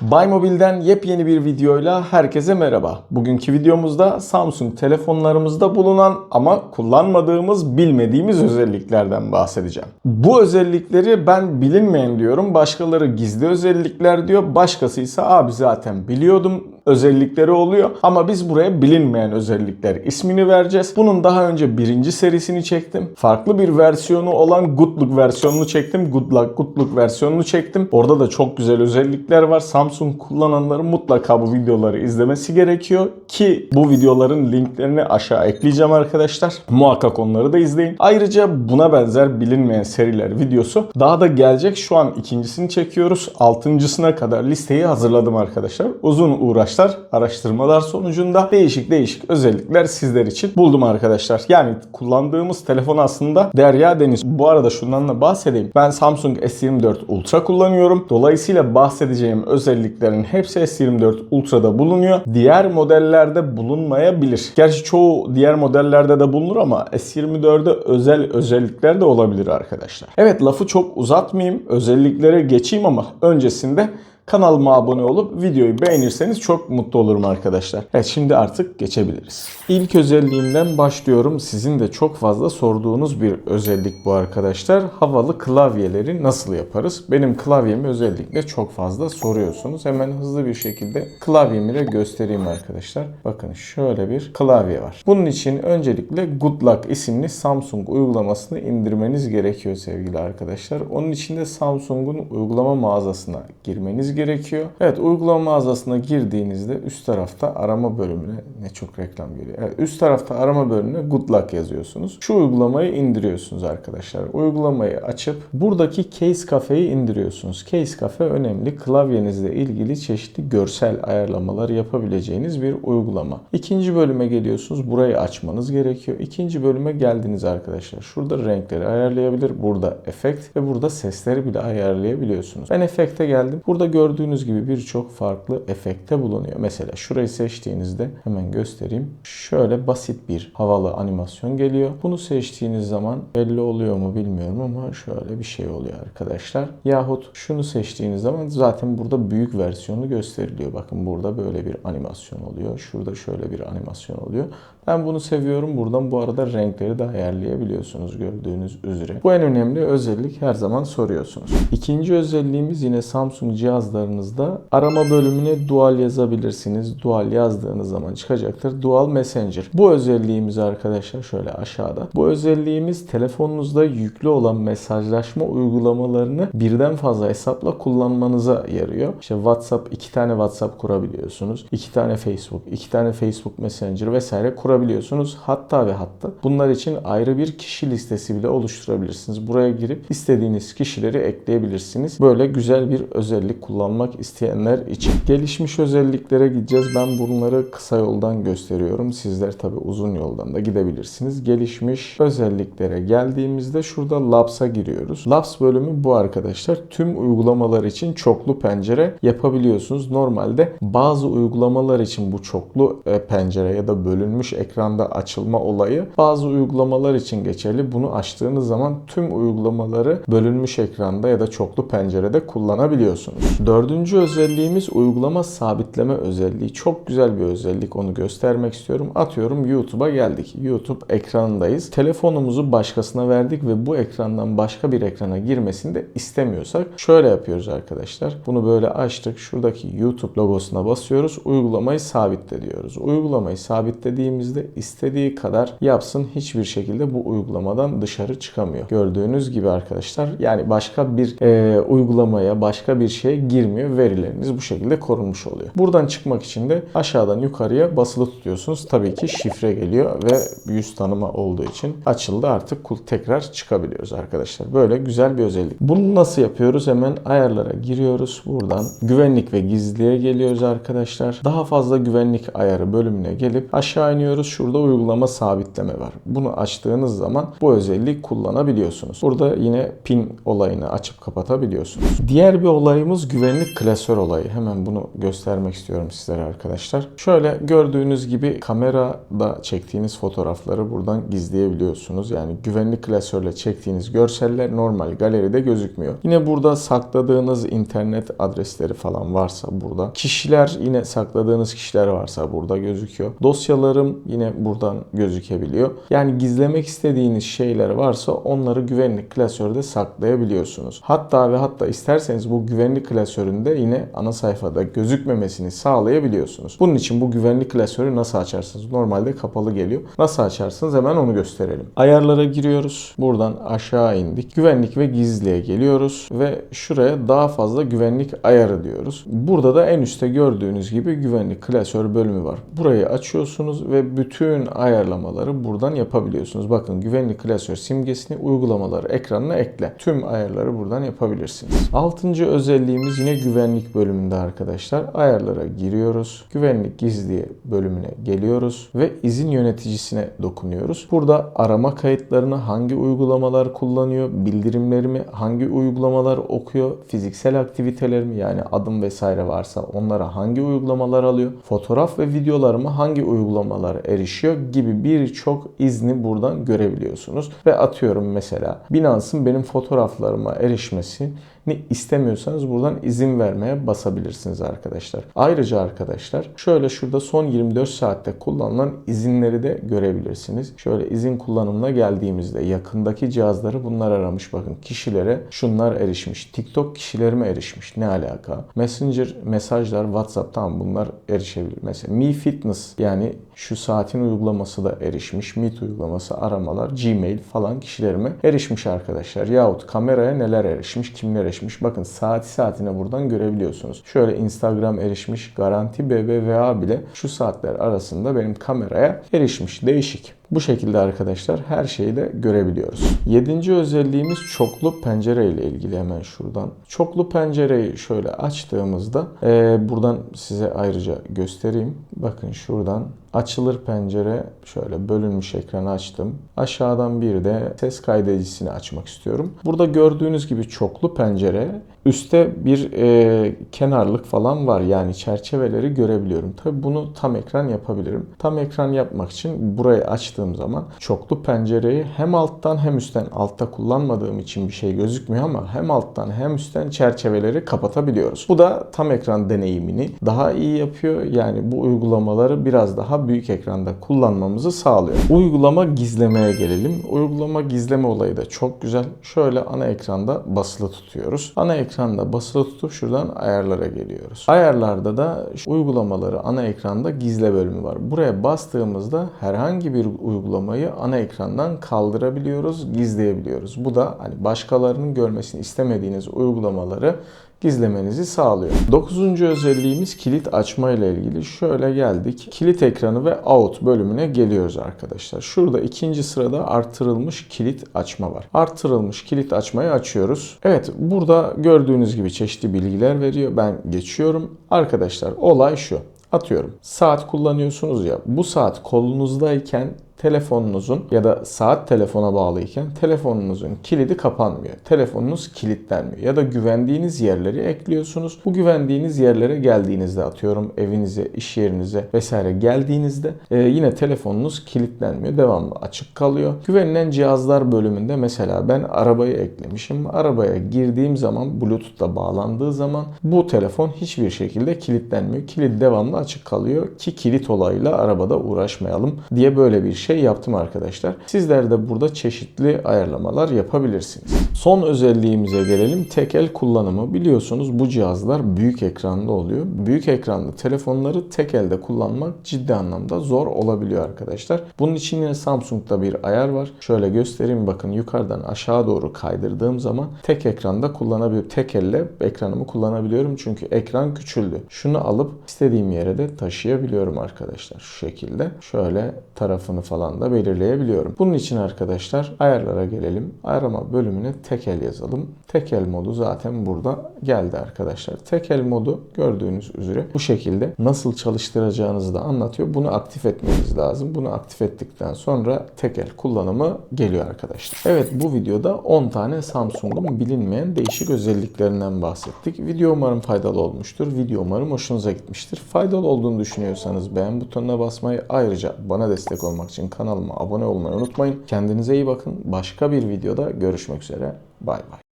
Buymobile'den yepyeni bir videoyla herkese merhaba. Bugünkü videomuzda Samsung telefonlarımızda bulunan ama kullanmadığımız, bilmediğimiz özelliklerden bahsedeceğim. Bu özellikleri ben bilinmeyen diyorum, başkaları gizli özellikler diyor, başkası ise abi zaten biliyordum özellikleri oluyor ama biz buraya bilinmeyen özellikler ismini vereceğiz. Bunun daha önce birinci serisini çektim. Farklı bir versiyonu olan Good Look versiyonunu çektim. Good Luck, Good Look versiyonunu çektim. Orada da çok güzel özellikler var. Samsung kullananların mutlaka bu videoları izlemesi gerekiyor ki bu videoların linklerini aşağı ekleyeceğim arkadaşlar. Muhakkak onları da izleyin. Ayrıca buna benzer bilinmeyen seriler videosu daha da gelecek. Şu an ikincisini çekiyoruz. Altıncısına kadar listeyi hazırladım arkadaşlar. Uzun uğraşlar, araştırmalar sonucunda değişik değişik özellikler sizler için buldum arkadaşlar. Yani kullandığımız telefon aslında derya deniz. Bu arada şundan da bahsedeyim. Ben Samsung S24 Ultra kullanıyorum. Dolayısıyla bahsedeceğim özelliklerin hepsi S24 Ultra'da bulunuyor. Diğer modellerde bulunmayabilir. Gerçi çoğu diğer modellerde de bulunur ama S24'de özel özellikler de olabilir arkadaşlar. Evet lafı çok uzatmayayım. Özelliklere geçeyim ama öncesinde Kanalıma abone olup videoyu beğenirseniz çok mutlu olurum arkadaşlar. Evet şimdi artık geçebiliriz. İlk özelliğimden başlıyorum. Sizin de çok fazla sorduğunuz bir özellik bu arkadaşlar. Havalı klavyeleri nasıl yaparız? Benim klavyemi özellikle çok fazla soruyorsunuz. Hemen hızlı bir şekilde klavyemi de göstereyim arkadaşlar. Bakın şöyle bir klavye var. Bunun için öncelikle Good Luck isimli Samsung uygulamasını indirmeniz gerekiyor sevgili arkadaşlar. Onun için de Samsung'un uygulama mağazasına girmeniz gerekiyor. Evet uygulama mağazasına girdiğinizde üst tarafta arama bölümüne ne çok reklam geliyor. Evet, üst tarafta arama bölümüne Good Luck yazıyorsunuz. Şu uygulamayı indiriyorsunuz arkadaşlar. Uygulamayı açıp buradaki Case Cafe'yi indiriyorsunuz. Case Cafe önemli. Klavyenizle ilgili çeşitli görsel ayarlamalar yapabileceğiniz bir uygulama. İkinci bölüme geliyorsunuz. Burayı açmanız gerekiyor. İkinci bölüme geldiniz arkadaşlar. Şurada renkleri ayarlayabilir. Burada efekt ve burada sesleri bile ayarlayabiliyorsunuz. Ben efekte geldim. Burada gördüğünüz gibi birçok farklı efekte bulunuyor. Mesela şurayı seçtiğinizde hemen göstereyim. Şöyle basit bir havalı animasyon geliyor. Bunu seçtiğiniz zaman belli oluyor mu bilmiyorum ama şöyle bir şey oluyor arkadaşlar. Yahut şunu seçtiğiniz zaman zaten burada büyük versiyonu gösteriliyor. Bakın burada böyle bir animasyon oluyor. Şurada şöyle bir animasyon oluyor. Ben bunu seviyorum. Buradan bu arada renkleri de ayarlayabiliyorsunuz gördüğünüz üzere. Bu en önemli özellik her zaman soruyorsunuz. İkinci özelliğimiz yine Samsung cihazlarınızda arama bölümüne dual yazabilirsiniz. Dual yazdığınız zaman çıkacaktır. Dual Messenger. Bu özelliğimiz arkadaşlar şöyle aşağıda. Bu özelliğimiz telefonunuzda yüklü olan mesajlaşma uygulamalarını birden fazla hesapla kullanmanıza yarıyor. İşte WhatsApp iki tane WhatsApp kurabiliyorsunuz. iki tane Facebook, iki tane Facebook Messenger vesaire kurabiliyorsunuz. Hatta ve hatta bunlar için ayrı bir kişi listesi bile oluşturabilirsiniz. Buraya girip istediğiniz kişileri ekleyebilirsiniz. Böyle güzel bir özellik kullanmak isteyenler için. Gelişmiş özelliklere gideceğiz. Ben bunları kısa yoldan gösteriyorum. Sizler tabi uzun yoldan da gidebilirsiniz. Gelişmiş özelliklere geldiğimizde şurada Labs'a giriyoruz. Labs bölümü bu arkadaşlar. Tüm uygulamalar için çoklu pencere yapabiliyorsunuz. Normalde bazı uygulamalar için bu çoklu e, pencere ya da bölünmüş ekranda açılma olayı bazı uygulamalar için geçerli. Bunu açtığınız zaman tüm uygulamaları bölünmüş ekranda ya da çoklu pencerede kullanabiliyorsunuz. Dördüncü özelliğimiz uygulama sabitleme özelliği. Çok güzel bir özellik. Onu göstermek istiyorum. Atıyorum YouTube'a geldik. YouTube ekranındayız. Telefonumuzu başkasına verdik ve bu ekrandan başka bir ekrana girmesini de istemiyorsak şöyle yapıyoruz arkadaşlar. Bunu böyle açtık. Şuradaki YouTube logosuna basıyoruz. Uygulamayı sabitle diyoruz. Uygulamayı sabitlediğimizde istediği kadar yapsın hiçbir şekilde bu uygulamadan dışarı çıkamıyor. Gördüğünüz gibi arkadaşlar yani başka bir e, uygulamaya başka bir şeye girmiyor. Verileriniz bu şekilde korunmuş oluyor. Buradan çıkmak için de aşağıdan yukarıya basılı tutuyorsunuz. Tabii ki şifre geliyor ve yüz tanıma olduğu için açıldı artık tekrar çıkabiliyoruz arkadaşlar. Böyle güzel bir özellik. Bunu nasıl yapıyoruz? Hemen ayarlara giriyoruz. Buradan güvenlik ve gizliye geliyoruz arkadaşlar. Daha fazla güvenlik ayarı bölümüne gelip aşağı iniyoruz. Şurada uygulama sabitleme var. Bunu açtığınız zaman bu özelliği kullanabiliyorsunuz. Burada yine pin olayını açıp kapatabiliyorsunuz. Diğer bir olayımız güvenlik güvenlik klasör olayı. Hemen bunu göstermek istiyorum sizlere arkadaşlar. Şöyle gördüğünüz gibi kamerada çektiğiniz fotoğrafları buradan gizleyebiliyorsunuz. Yani güvenlik klasörle çektiğiniz görseller normal galeride gözükmüyor. Yine burada sakladığınız internet adresleri falan varsa burada. Kişiler yine sakladığınız kişiler varsa burada gözüküyor. Dosyalarım yine buradan gözükebiliyor. Yani gizlemek istediğiniz şeyler varsa onları güvenlik klasörde saklayabiliyorsunuz. Hatta ve hatta isterseniz bu güvenlik klasöründe yine ana sayfada gözükmemesini sağlayabiliyorsunuz. Bunun için bu güvenlik klasörü nasıl açarsınız? Normalde kapalı geliyor. Nasıl açarsınız? Hemen onu gösterelim. Ayarlara giriyoruz. Buradan aşağı indik. Güvenlik ve gizliye geliyoruz ve şuraya daha fazla güvenlik ayarı diyoruz. Burada da en üstte gördüğünüz gibi güvenlik klasör bölümü var. Burayı açıyorsunuz ve bütün ayarlamaları buradan yapabiliyorsunuz. Bakın güvenlik klasör simgesini uygulamaları ekranına ekle. Tüm ayarları buradan yapabilirsiniz. Altıncı özelliğimiz yine güvenlik bölümünde arkadaşlar. Ayarlara giriyoruz. Güvenlik gizli bölümüne geliyoruz ve izin yöneticisine dokunuyoruz. Burada arama kayıtlarını hangi uygulamalar kullanıyor, bildirimlerimi hangi uygulamalar okuyor, fiziksel aktivitelerimi yani adım vesaire varsa onlara hangi uygulamalar alıyor, fotoğraf ve videolarıma hangi uygulamalar erişiyor gibi birçok izni buradan görebiliyorsunuz. Ve atıyorum mesela Binance'ın benim fotoğraflarıma erişmesi ne istemiyorsanız buradan izin vermeye basabilirsiniz arkadaşlar. Ayrıca arkadaşlar şöyle şurada son 24 saatte kullanılan izinleri de görebilirsiniz. Şöyle izin kullanımına geldiğimizde yakındaki cihazları bunlar aramış. Bakın kişilere şunlar erişmiş. TikTok kişilerime erişmiş. Ne alaka? Messenger mesajlar WhatsApp tamam bunlar erişebilir. Mesela Mi Fitness yani şu saatin uygulaması da erişmiş. Meet uygulaması aramalar, Gmail falan kişilerime erişmiş arkadaşlar. Yahut kameraya neler erişmiş, kimler erişmiş. Bakın saati saatine buradan görebiliyorsunuz. Şöyle Instagram erişmiş, Garanti BBVA bile şu saatler arasında benim kameraya erişmiş. Değişik. Bu şekilde arkadaşlar her şeyi de görebiliyoruz. Yedinci özelliğimiz çoklu pencere ile ilgili hemen şuradan. Çoklu pencereyi şöyle açtığımızda e, buradan size ayrıca göstereyim. Bakın şuradan açılır pencere şöyle bölünmüş ekranı açtım. Aşağıdan bir de ses kaydedicisini açmak istiyorum. Burada gördüğünüz gibi çoklu pencere üstte bir e, kenarlık falan var. Yani çerçeveleri görebiliyorum. Tabi bunu tam ekran yapabilirim. Tam ekran yapmak için burayı açtığım zaman çoklu pencereyi hem alttan hem üstten altta kullanmadığım için bir şey gözükmüyor ama hem alttan hem üstten çerçeveleri kapatabiliyoruz. Bu da tam ekran deneyimini daha iyi yapıyor. Yani bu uygulamaları biraz daha büyük ekranda kullanmamızı sağlıyor. Uygulama gizlemeye gelelim. Uygulama gizleme olayı da çok güzel. Şöyle ana ekranda basılı tutuyoruz. Ana ekranda basılı tutup şuradan ayarlara geliyoruz. Ayarlarda da uygulamaları ana ekranda gizle bölümü var. Buraya bastığımızda herhangi bir uygulamayı ana ekrandan kaldırabiliyoruz, gizleyebiliyoruz. Bu da hani başkalarının görmesini istemediğiniz uygulamaları gizlemenizi sağlıyor. Dokuzuncu özelliğimiz kilit açma ile ilgili. Şöyle geldik. Kilit ekranı ve out bölümüne geliyoruz arkadaşlar. Şurada ikinci sırada artırılmış kilit açma var. Artırılmış kilit açmayı açıyoruz. Evet burada gördüğünüz gibi çeşitli bilgiler veriyor. Ben geçiyorum. Arkadaşlar olay şu. Atıyorum. Saat kullanıyorsunuz ya. Bu saat kolunuzdayken telefonunuzun ya da saat telefona bağlıyken telefonunuzun kilidi kapanmıyor. Telefonunuz kilitlenmiyor. Ya da güvendiğiniz yerleri ekliyorsunuz. Bu güvendiğiniz yerlere geldiğinizde atıyorum evinize, iş yerinize vesaire geldiğinizde e, yine telefonunuz kilitlenmiyor. Devamlı açık kalıyor. Güvenilen cihazlar bölümünde mesela ben arabayı eklemişim. Arabaya girdiğim zaman Bluetooth'la bağlandığı zaman bu telefon hiçbir şekilde kilitlenmiyor. Kilit devamlı açık kalıyor ki kilit olayıyla arabada uğraşmayalım diye böyle bir şey yaptım arkadaşlar. Sizler de burada çeşitli ayarlamalar yapabilirsiniz. Son özelliğimize gelelim. Tek el kullanımı. Biliyorsunuz bu cihazlar büyük ekranlı oluyor. Büyük ekranlı telefonları tek elde kullanmak ciddi anlamda zor olabiliyor arkadaşlar. Bunun için yine Samsung'da bir ayar var. Şöyle göstereyim bakın yukarıdan aşağı doğru kaydırdığım zaman tek ekranda kullanabiliyorum. Tek elle ekranımı kullanabiliyorum çünkü ekran küçüldü. Şunu alıp istediğim yere de taşıyabiliyorum arkadaşlar. Şu şekilde. Şöyle tarafını falan falan da belirleyebiliyorum. Bunun için arkadaşlar ayarlara gelelim. Arama bölümüne tekel yazalım. Tekel modu zaten burada geldi arkadaşlar. Tekel modu gördüğünüz üzere bu şekilde nasıl çalıştıracağınızı da anlatıyor. Bunu aktif etmeniz lazım. Bunu aktif ettikten sonra tekel kullanımı geliyor arkadaşlar. Evet bu videoda 10 tane Samsung'un bilinmeyen değişik özelliklerinden bahsettik. Video umarım faydalı olmuştur. Video umarım hoşunuza gitmiştir. Faydalı olduğunu düşünüyorsanız beğen butonuna basmayı ayrıca bana destek olmak için kanalıma abone olmayı unutmayın. Kendinize iyi bakın. Başka bir videoda görüşmek üzere. Bay bay.